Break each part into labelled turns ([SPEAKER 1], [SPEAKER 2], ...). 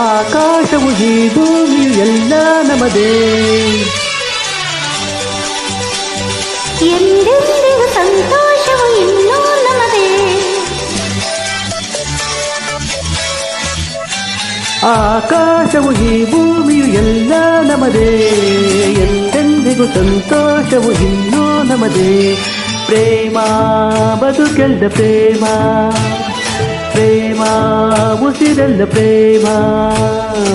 [SPEAKER 1] ಆಕಾಶವು ಈ ಭೂಮಿಯು ಎಲ್ಲ ನಮದೇ
[SPEAKER 2] ಎಂದೆಂದಿಗೂ ಸಂತೋಷವು ಇನ್ನೂ ನಮ್ಮದೇ
[SPEAKER 1] ಆಕಾಶವು ಈ ಭೂಮಿಯು ಎಲ್ಲ ನಮದೇ ಎಂದೆಂದಿಗೂ ಸಂತೋಷವು ಇನ್ನೂ ನಮದೇ ಪ್ರೇಮ ಬದುಕೆಲ್ಲ ಪ್ರೇಮ ಪ್ರೇಮ ಉಸಿರೆಲ್ಲ ಪ್ರೇಮ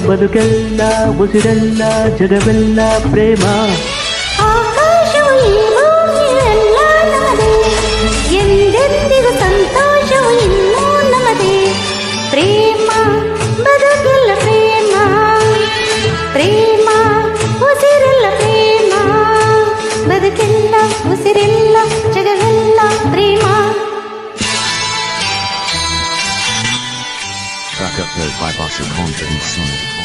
[SPEAKER 1] ಬದುಕೆಲ್ಲ ಉಸಿರೆಲ್ಲ ಜಗವೆಲ್ಲ ಪ್ರೇಮ.
[SPEAKER 3] Track upload by Bossa Confidence Song.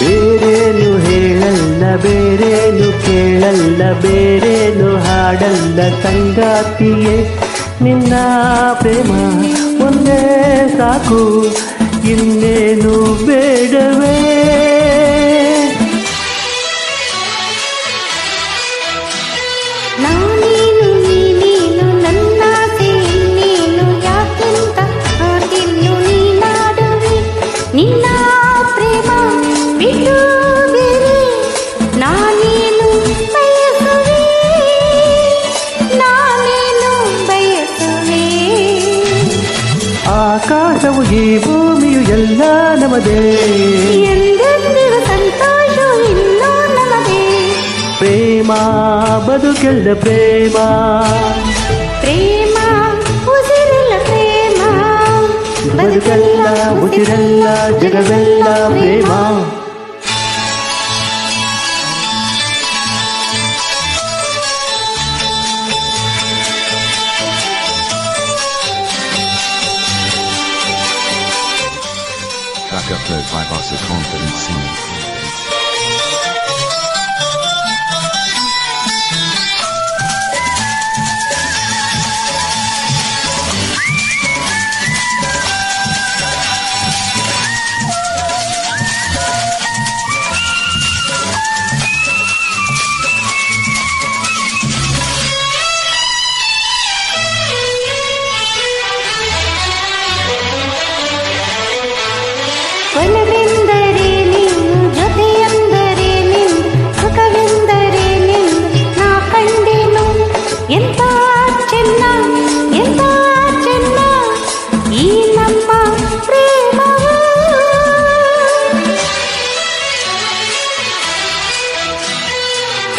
[SPEAKER 1] ಬೇರೇನು ಹೇಳಲ್ಲ ಬೇರೇನು ಕೇಳಲ್ಲ ಬೇರೇನು ಹಾಡಲ್ಲ ಸಂಗಾತಿಯೇ. ನಿನ್ನ ಪ್ರೇಮ ಒಂದೇ ಸಾಕು ಇನ್ನೇನು ಬೇಡವೇ ಆಕಾಶವು ಈ ಭೂಮಿಯು ಎಲ್ಲ ನಮದೇ
[SPEAKER 2] ಎಂದೆಂದಿಗೂ ಸಂತೋಷ ಇನ್ನೂ ನಮ್ಮದೇ
[SPEAKER 1] ಪ್ರೇಮ ಬದುಕೆಲ್ಲ ಪ್ರೇಮ
[SPEAKER 2] ಪ್ರೇಮ ಉಸಿರೆಲ್ಲ ಪ್ರೇಮ
[SPEAKER 1] ಬದುಕೆಲ್ಲ ಉಸಿರೆಲ್ಲ ಜಗವೆಲ್ಲ ಪ್ರೇಮ
[SPEAKER 3] upload by Bossa Confidence Song.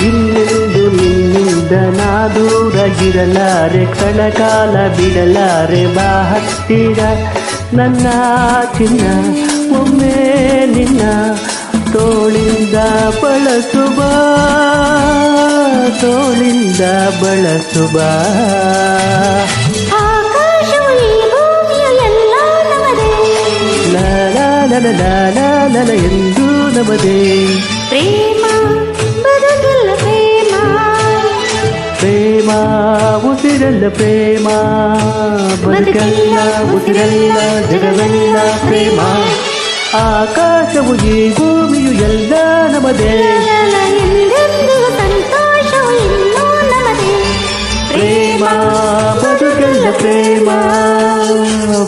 [SPEAKER 1] ಇನ್ನೆಂದು ನಿನ್ನಿಂದ ನಾ ದೂರಗಿರಲಾರೆ ಕಣಕಾಲ ಬಿಡಲಾರೆ ಬಾ ಹತ್ತಿರ ನನ್ನ ಚಿನ್ನ ಒಮ್ಮೆ ನಿನ್ನ ತೋಳಿಂದ ಬಳಸುವ ತೋಳಿಂದ ಬಳಸುವ. ಲಲ ಎಂದು ನಮದೇ ಪ್ರೇಮ ಉಸಿರೆಲ್ಲ ಪ್ರೇಮ ಬದುಕೆಲ್ಲ ಉಸಿರೆಲ್ಲ ಜಗವೆಲ್ಲ ಪ್ರೇಮ ಆಕಾಶವು ಈ ಭೂಮಿಯು ಎಲ್ಲ ನಮದೇ
[SPEAKER 2] ಎಂದೆಂದಿಗೂ ಸಂತೋಷವು ಇನ್ನೂ ನಮ್ಮದೇ
[SPEAKER 1] ಪ್ರೇಮ ಬದುಕೆಲ್ಲ ಪ್ರೇಮ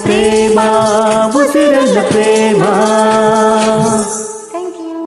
[SPEAKER 1] ಪ್ರೇಮ ಉಸಿರೆಲ್ಲ ಪ್ರೇಮ